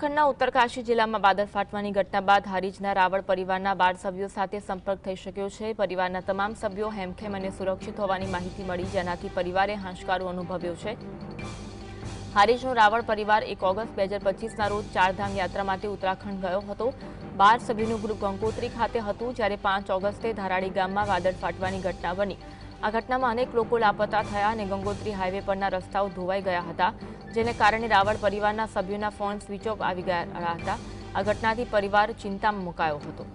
ખંડના ઉત્તરકાશી જિલ્લામાં વાદળ ફાટવાની ઘટના બાદ હારીજના રાવળ પરિવારના બાર સભ્યો સાથે સંપર્ક થઈ શક્યો છે. પરિવારના તમામ સભ્યો હેમખેમ અને સુરક્ષિત હોવાની માહિતી મળી, જેનાથી પરિવારે હાંશકારો અનુભવ્યો છે. હારીજનો રાવળ પરિવાર એક ઓગસ્ટ બે હજાર પચીસના રોજ ચારધામ યાત્રા માટે ઉત્તરાખંડ ગયો હતો. બાર સભ્યોનું ગ્રુપ ગંગોત્રી ખાતે હતું, જ્યારે પાંચ ઓગસ્ટે ધારાડી ગામમાં વાદળ ફાટવાની ઘટના બની. આ ઘટનામાં અનેક લોકો લાપતા થયા અને ગંગોત્રી હાઈવે પરના રસ્તાઓ ધોવાઈ ગયા હતા, જેને કારણે રાવળ પરિવારના સભ્યોના ફોન સ્વિચ ઓફ આવી ગયા હતા. આ ઘટનાથી પરિવાર ચિંતામાં મુકાયો હતો.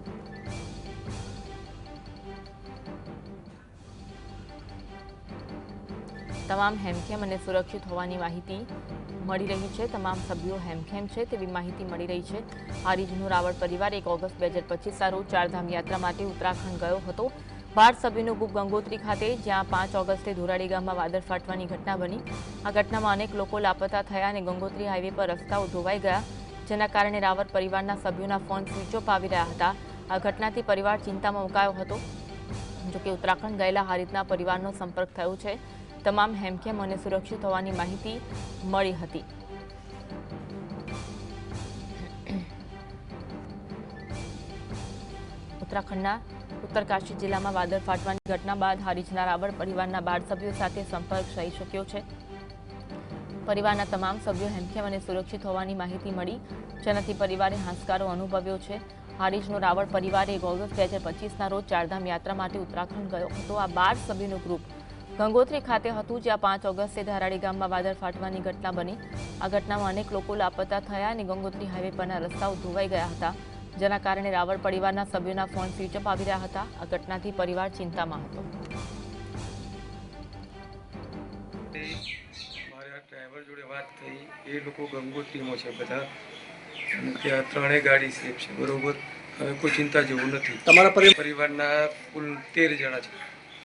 તમામ હેમખેમ અને સુરક્ષિત હોવાની માહિતી મળી રહી છે. તમામ સભ્યો હેમખેમ છે તેવી માહિતી મળી રહી છે. હારીજનો રાવળ પરિવાર એક ઓગસ્ટ બે હજાર પચીસના રોજ ચારધામ યાત્રા માટે ઉત્તરાખંડ ગયો હતો. બાર સભ્યનું ગ્રુપ ગંગોત્રી ખાતે, જ્યાં પાંચ ઓગસ્ટે ધોરાડી ગામમાં વાદળ ફાટવાની ઘટના બની. આ ઘટનામાં અનેક લોકો લાપતા થયા અને ગંગોત્રી હાઈવે પર રસ્તાઓ ધોવાઈ ગયા, જેના કારણે રાવર પરિવારના સભ્યોના ફોન સ્વિચ ઓફ આવી રહ્યા હતા. આ ઘટનાથી પરિવાર ચિંતામાં મુકાયો હતો. જોકે ઉત્તરાખંડ ગયેલા હારીતના પરિવારનો સંપર્ક થયો છે. તમામ હેમખેમ અને સુરક્ષિત હોવાની માહિતી મળી હતી. ઉત્તરાખંડના ઉત્તરકાશી જિલ્લામાં વાદળ ફાટવાની ઘટના બાદ હારીજના રાવળ પરિવારના બાળ સભ્યો સાથે સંપર્ક થઈ શક્યો છે. પરિવારના તમામ સભ્યો હેમખેમ અને સુરક્ષિત હોવાની માહિતી મળી. જેનાથી પરિવારે હાશકારો અનુભવ્યો છે. હારીજનો રાવળ પરિવારે એક ઓગસ્ટ બે હજાર પચીસના રોજ ચારધામ યાત્રા માટે ઉત્તરાખંડ ગયો હતો. આ બાર સભ્યોનું ગ્રુપ ગંગોત્રી ખાતે હતું, જ્યાં પાંચ ઓગસ્ટે ધારાડી ગામમાં વાદળ ફાટવાની ઘટના બની. આ ઘટનામાં અનેક લોકો લાપતા થયા અને ગંગોત્રી હાઈવે પરના રસ્તાઓ ધોવાઈ ગયા હતા. જેના કારણે રાવળ પરિવારના સભ્યોના ફોન સ્વિચ અપ આવી રહ્યા હતા. આ ઘટનાથી પરિવાર ચિંતામાં હતો. મારા ડ્રાઈવર જોડે વાત થઈ. એ લોકો ગંગોત્રીમાં છે બધા. અને ત્યાં ત્રણેય ગાડી સેફ છે. બરોબર? હવે કોઈ ચિંતા જેવું નથી. તમારા પરિવારના કુલ તેર જણા છે.